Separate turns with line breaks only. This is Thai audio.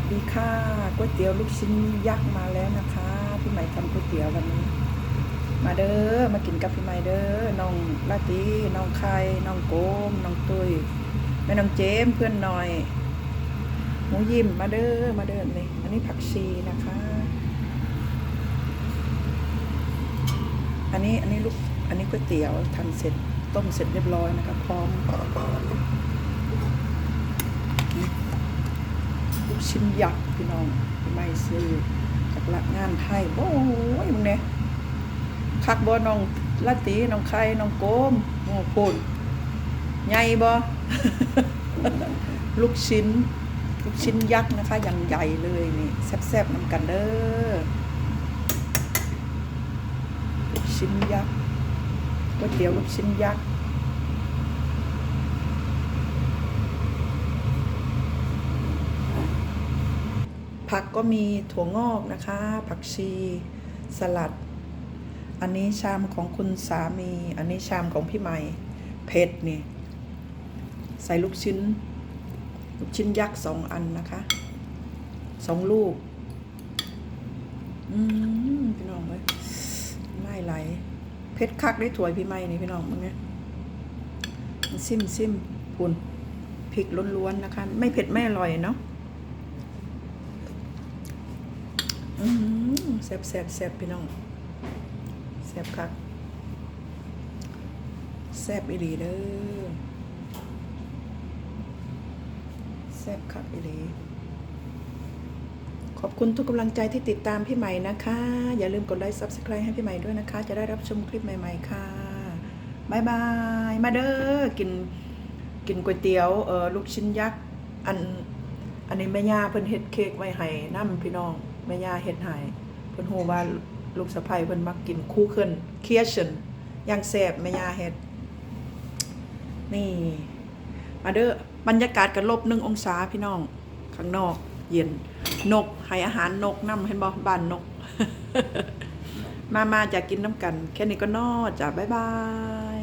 วัสดีค่ะก๋วยเตี๋ยวลูกชิ้นยักษ์มาแล้วนะคะพี่ใหม่ทำก๋วยเตี๋ยววันนี้ มาเด้อมากินกับพี่ใหม่เด้อน้องลาตีน้องไข่น้องโกมน้องตุยแม่น้องเจมเพื่อนหน่อยหมูยิ้มมาเด้อมาเด้อนี่อันนี้ผักชีนะคะ อันนี้อันนี้ลูกอันนี้ก๋วยเตี๋ยวทำเสร็จต้มเสร็จเรียบร้อยนะคะพร้อม ลูก ชิ้นยักษ์พี่น้องไม่ซื้อจากละงานไทยโอ้ยมึงเนี่ยคักบ่น้องลาตีน้องไข่น้องโกมโอ้โพนใหญ่บ่ลูกชิ้น ลูกชิ้นยักษ์นะคะอย่างใหญ่เลยนี่แซ่บๆน้ำกันเด้อลูกชิ้นยักษ์ก๋วยเตี๋ยวลูกชิ้นยักษ์ ผักก็มีถั่วงอกนะคะ ผักชี สลัด อันนี้ชามของคุณสามี อันนี้ชามของพี่ใหม่เผ็ดนี่ ใส่ลูกชิ้น ลูกชิ้นยักษ์สองอันนะคะสองลูก อืมพี่น้องเว้ยไม่ไหลเผ็ดคักได้ถั่วยพี่ใหม่นี่พี่น้องมึงเนี่ยซิมซิมพุ่นพริกล้วนๆนะคะ ไม่เผ็ดไม่อร่อยเนาะ อืมแซ่บแซ่บแซ่บพี่น้องแซ่บคักแซ่บอีหลีเด้อแซ่บคักอีหลีขอบคุณทุกกำลังใจที่ติดตามพี่ใหม่นะคะ อย่าลืมกดไลค์ Subscribe ให้พี่ใหม่ด้วยนะคะ จะได้รับชมคลิปใหม่ๆค่ะบายบาย มาเด้อ กิน กินก๋วยเตี๋ยว เออลูกชิ้นยักษ์ อัน อันนี้แม่ย่าเพิ่นเฮ็ดเค้กไว้ให้นํพี่น้อง แม่ย่าเฮ็ดให้เพิ่นฮู้ว่าลูกสะใภ้เพิ่นมักกินคู่เคินเคียเชินอย่างแซ่บแม่ย่าเฮ็ด นี่ มาเด้อบรรยากาศกันลบหนึ่งองศาพี่น้อง ข้างนอก เย็น นกให้อาหารนกนํเห็นบ่บ้านนก มามาจะกินน้ำกัน แค่นี้ก็นอจ้ะบ๊ายบาย